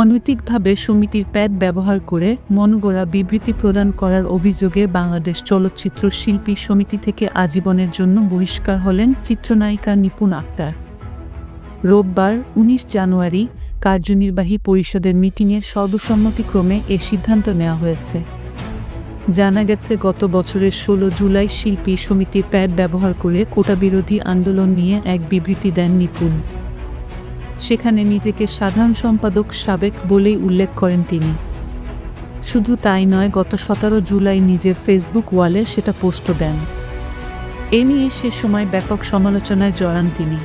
অনৈতিকভাবে সমিতির প্যাড ব্যবহার করে মনগড়া বিবৃতি প্রদান করার অভিযোগে বাংলাদেশ চলচ্চিত্র শিল্পী সমিতি থেকে আজীবনের জন্য বহিষ্কার হলেন চিত্রনায়িকা নিপুণ আক্তার। রোববার উনিশ জানুয়ারি কার্যনির্বাহী পরিষদের মিটিংয়ে সর্বসম্মতিক্রমে এ সিদ্ধান্ত নেওয়া হয়েছে। জানা গেছে, গত বছরের ষোলো জুলাই শিল্পী সমিতির প্যাড ব্যবহার করে কোটা বিরোধী আন্দোলন নিয়ে এক বিবৃতি দেন নিপুণ। সেখানে নিজেকে সাধারণ সম্পাদক সাবেক বলেই উল্লেখ করেন তিনি। শুধু তাই নয়, গত সতেরো জুলাই নিজের ফেসবুক ওয়ালে সেটা পোস্ট দেন। এ নিয়ে সে সময় ব্যাপক সমালোচনায় জড়ান তিনি।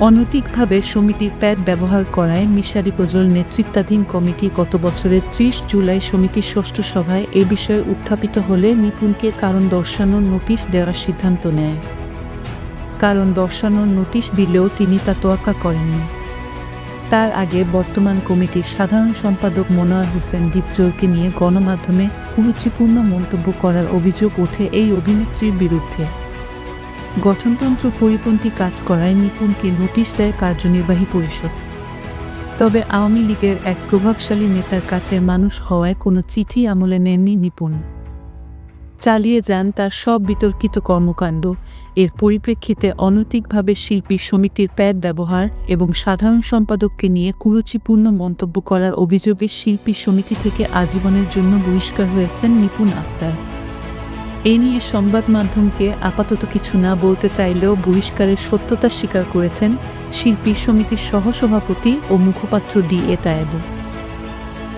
অনৈতিকভাবে সমিতির প্যাড ব্যবহার করায় মিশারি প্রজল নেতৃত্বাধীন কমিটি গত বছরের ত্রিশ জুলাই সমিতির ষষ্ঠ সভায় এ বিষয়ে উত্থাপিত হলে নিপুণকে কারণ দর্শানোর নোটিশ দেওয়ার সিদ্ধান্ত নেয়। কারণ দর্শানোর নোটিশ দিলেও তিনি তা তোয়াক্কা করেননি। তার আগে বর্তমান কমিটির সাধারণ সম্পাদক মনোয়ার হোসেন দীপজলকে নিয়ে গণমাধ্যমে কুরুচিপূর্ণ মন্তব্য করার অভিযোগ ওঠে এই অভিনেত্রীর বিরুদ্ধে। গঠনতন্ত্র পরিপন্থী কাজ করায় নিপুণকে নোটিশ দেয় কার্যনির্বাহী পরিষদ। তবে আওয়ামী লীগের এক প্রভাবশালী নেতার কাছে মানুষ হওয়ায় কোনো চিঠি আমলে নেননি নিপুণ। চালিয়ে যান তার সব বিতর্কিত কর্মকাণ্ড। এর পরিপ্রেক্ষিতে অনৈতিকভাবে শিল্পী সমিতির প্যাড ব্যবহার এবং সাধারণ সম্পাদককে নিয়ে কুরুচিপূর্ণ মন্তব্য করার অভিযোগে শিল্পী সমিতি থেকে আজীবনের জন্য বহিষ্কার হয়েছেন নিপুণ আক্তার। এ নিয়ে সংবাদ মাধ্যমকে আপাতত কিছু না বলতে চাইলেও বহিষ্কারের সত্যতা স্বীকার করেছেন শিল্পী সমিতির সহসভাপতি ও মুখপাত্র ডি এ তায়েব।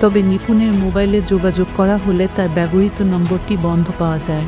তবে নিপুণের মোবাইলে যোগাযোগ করা হলে তার ব্যবহৃত নম্বরটি বন্ধ পাওয়া যায়।